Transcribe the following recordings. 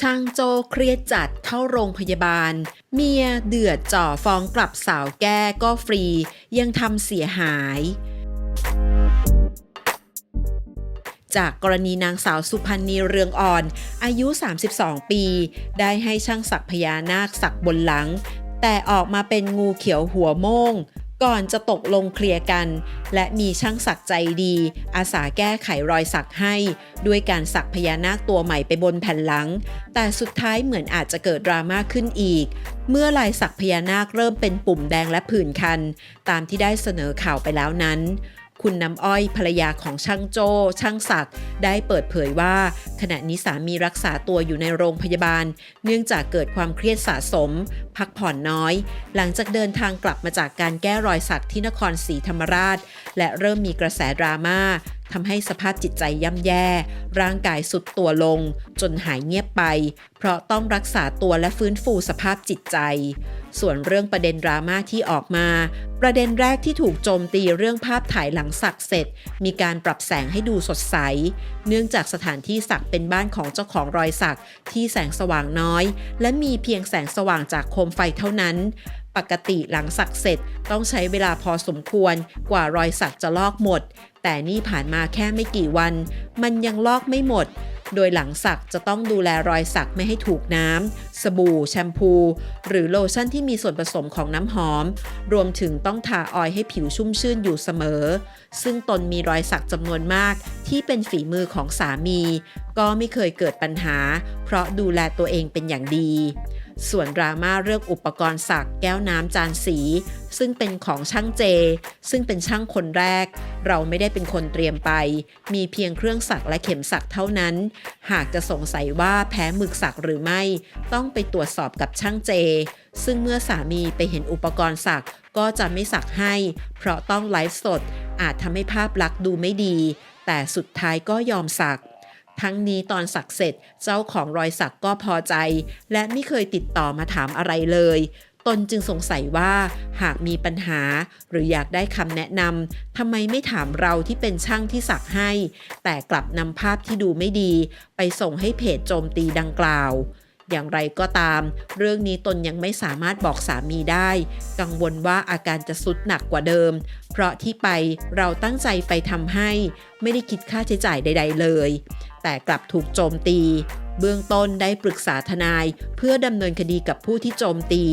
ช่างโจเครียดจัดเข้าโรงพยาบาล เมียเดือดจ่อฟ้องกลับสาวแก้ก็ฟรี ยังทำเสียหาย จากกรณีนางสาวสุพันธ์นีเรืองอ่อน อายุ 32 ปี ได้ให้ช่างสักพญานาคสักบนหลัง แต่ออกมาเป็นงูเขียวหัวโม่ง ก่อนจะตกลงเคลียร์กัน และมีช่างสักใจดี อาสาแก้ไขรอยสักให้ ด้วยการสักพญานาคตัวใหม่ไปบนแผ่นหลัง แต่สุดท้ายเหมือนอาจจะเกิดดราม่าขึ้นอีก เมื่อลายสักพญานาคเริ่มเป็นปุ่มแดงและผื่นคัน ตามที่ได้เสนอข่าวไปแล้วนั้น คุณน้ำอ้อยภรรยาของช่างโจ้ช่างศักดิ์ได้เปิดเผยว่า ขณะนี้สามีรักษาตัวอยู่ในโรงพยาบาล เนื่องจากเกิดความเครียดสะสม พักผ่อนน้อย หลังจากเดินทางกลับมาจากการแก้รอยสักที่นครศรีธรรมราช และเริ่มมีกระแสดราม่า ทำให้สภาพจิตใจย่ำแย่ ร่างกายสุดตัวลง จนหายเงียบไป เพราะต้องรักษาตัวและฟื้นฟูสภาพจิตใจ ส่วนเรื่องประเด็นดราม่าที่ออกมา ประเด็นแรกที่ถูกโจมตีเรื่องภาพถ่ายหลังสักเสร็จ มีการปรับแสงให้ดูสดใส เนื่องจากสถานที่สักเป็นบ้านของเจ้าของรอยสักที่แสงสว่างน้อย และมีเพียงแสงสว่างจากโคมไฟเท่านั้น ปกติหลังสักเสร็จต้องใช้เวลาพอสมควรกว่ารอยสักจะลอกหมด แต่นี่ผ่านมาแค่ไม่กี่วัน มันยังลอกไม่หมด โดยหลังสักจะต้องดูแลรอยสักไม่ให้ถูกน้ำสบู่ แชมพู หรือโลชั่นที่มีส่วนผสมของน้ำหอม รวมถึงต้องทาออยล์ให้ผิวชุ่มชื่นอยู่เสมอ ซึ่งตนมีรอยสักจำนวนมากที่เป็นฝีมือของสามี ก็ไม่เคยเกิดปัญหา เพราะดูแลตัวเองเป็นอย่างดี ส่วนดราม่าเรื่องอุปกรณ์สักแก้วน้ำจานสี ซึ่งเป็นของช่างเจ ซึ่งเป็นช่างคนแรก เราไม่ได้เป็นคนเตรียมไป มีเพียงเครื่องสักและเข็มสักเท่านั้น หากจะสงสัยว่าแพ้หมึกสักหรือไม่ ต้องไปตรวจสอบกับช่างเจ ซึ่งเมื่อสามีไปเห็นอุปกรณ์สักก็จะไม่สักให้ เพราะต้องไลฟ์สด อาจทำให้ภาพลักษณ์ดูไม่ดี แต่สุดท้ายก็ยอมสัก ทั้งนี้ตอนสักเสร็จเจ้าของรอยสักก็พอใจ และไม่เคยติดต่อมาถามอะไรเลย ตนจึงสงสัยว่าหากมีปัญหาหรืออยากได้คำแนะนำทำไมไม่ถามเราที่เป็นช่างที่สักให้ แต่กลับนำภาพที่ดูไม่ดี ไปส่งให้เพจโจมตีดังกล่าว อย่างไรก็ตาม เรื่องนี้ตนยังไม่สามารถบอกสามีได้ กังวลว่าอาการจะสุดหนักกว่าเดิม เพราะที่ไปเราตั้งใจไปทำให้ ไม่ได้คิดค่าใช้จ่ายใด ๆ เลย แต่กลับถูกโจมตีเบื้องต้นได้ปรึกษาทนาย เพื่อดำเนินคดีกับผู้ที่โจมตี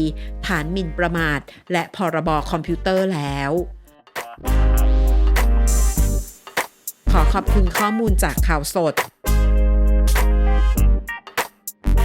ฐานหมิ่นประมาท และพรบคอมพิวเตอร์แล้ว ขอขอบคุณข้อมูลจากข่าวสด